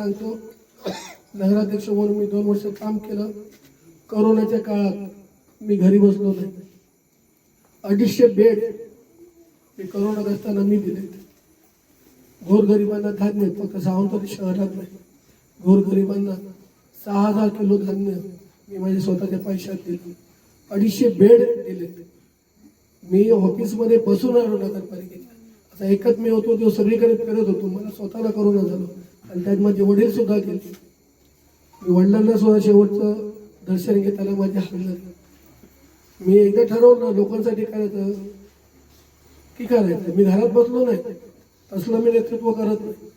सांगतो नगराध्यक्ष म्हणून मी दोन वर्ष काम केलं. करोनाच्या काळात मी घरी बसलो नाही. अडीचशे बेड हे करोनाग्रस्तांना मी दिले. गोरगरिबांना धान्य फक्त सावंतवाडी शहरात नाही. गोरगरिबांना सहा हजार किलो धान्य मी माझ्या स्वतःच्या पैशात दिले. अडीचशे बेड दिले. मी ऑफिसमध्ये बसून आलो नगरपालिकेच्या. आता एकच मी होतो जो सगळीकडे फिरत होतो. मला स्वतःला करोना झालो आणि त्यात माझे वडील सुद्धा गेले. मी वडिलांना सुद्धा शेवटचं दर्शन घेताना माझे हात झाले मी एकदा ठरवलं लोकांसाठी करायचं की करायचं मी घरात बसलो नाही. तसलं मी नेतृत्व करत नाही.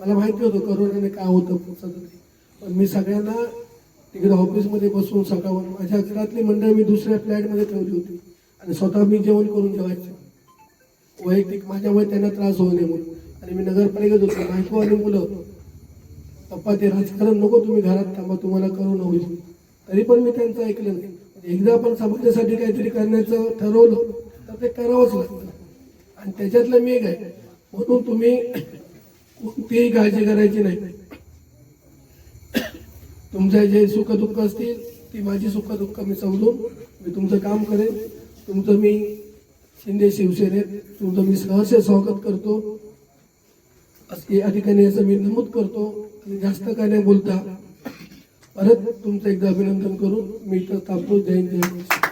मला माहिती होतं करोनाने काय होतं पुढचं तरी पण मी सगळ्यांना तिकडे ऑफिसमध्ये बसून सकाळ माझ्या घरातली मंडळी मी दुसऱ्या फ्लॅटमध्ये ठेवली होती. आणि स्वतः मी जेवण करून जेवायचं. वैयक्तिक माझ्यामुळे त्यांना त्रास होऊ नये म्हणून. आणि मी नगरपालिकेत होतो. बायको आणि मुलं पप्पा ते राजकारण नको तुम्ही घरात थांबा तुम्हाला करून होईल तरी पण मी त्यांचं ऐकलं नाही. एकदा आपण समाजासाठी काहीतरी करण्याचं ठरवलं तर ते करावंच लागतं. आणि त्याच्यातलं मी एक आहे म्हणून तुम्ही कोणतीही काळजी करायची नाही. तुमच्या जे सुख दुःख असतील ती माझी सुख दुःख मी समजून मी तुमचं काम करेन. तुमचं मी शिंदे शिवसेनेत तुमचं मी सहर्ष स्वागत करतो. या ठिकाणी असं मी नमूद करतो आणि जास्त काय नाही बोलता. परत तुमचं एकदा अभिनंदन करून मी इथं थांबतो. जय जय